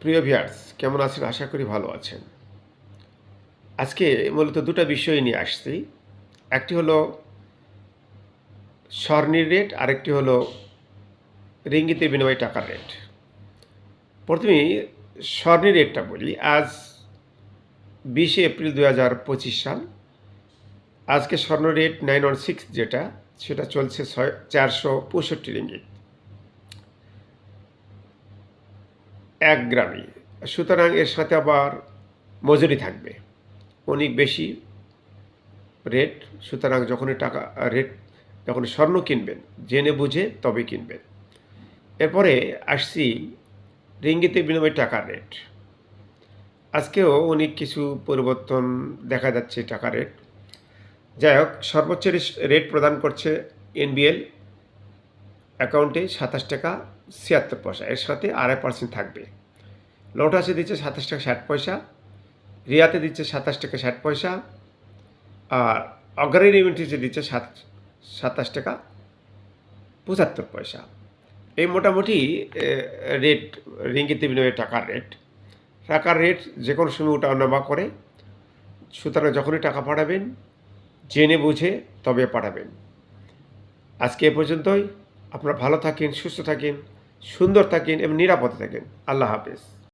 প্রিয় ভিয়ার্স কেমন আছেন? আশা করি ভালো আছেন। আজকে মূলত দুটো বিষয় নিয়ে আসছি। একটি হলো স্বর্ণের রেট, আরেকটি হলো রিঙ্গিতে বিনিময় টাকার রেট। প্রথমে স্বর্ণের রেটটা বলি। আজ বিশে এপ্রিল দু হাজার পঁচিশ সাল। আজকে স্বর্ণ রেট নাইন সিক্স যেটা, সেটা চলছে ছয়, চারশো পঁয়ষট্টি রিঙ্গিত। এক গ্রামে সুতরাং এর সাথে আবার মজুরি থাকবে। অনেক বেশি রেট সুতরাং যখনই টাকা রেট যখন স্বর্ণ কিনবেন, জেনে বুঝে তবে কিনবেন। এরপরে আসছি রিঙ্গিতে বিনিময় টাকার রেট আজকেও অনেক কিছু পরিবর্তন দেখা যাচ্ছে টাকা রেট যাই হোক, সর্বোচ্চ রেট প্রদান করছে এনবিএল অ্যাকাউন্টে সাতাশ টাকা ছিয়াত্তর পয়সা। এর সাথে আড়াই পার্সেন্ট থাকবে। লোটাসে দিচ্ছে সাতাশ টাকা ষাট পয়সা, রিয়াতে দিচ্ছে সাতাশ টাকা ষাট পয়সা, আর অগ্রাণী রেমিটেন্সে দিচ্ছে সাত, সাতাশ টাকা পঁচাত্তর পয়সা। এই মোটামুটি রেট রিঙ্গিতে বিনিময়ে টাকার রেট টাকার রেট যে কোনো সময় ওঠা নামা করে। সুতরাং যখনই টাকা পাঠাবেন, জেনে বুঝে তবে পাঠাবেন। আজকে এ পর্যন্তই। আপনারা ভালো থাকেন, সুস্থ থাকেন, সুন্দর থাকেন এবং নিরাপদে থাকেন। আল্লাহ হাফেজ।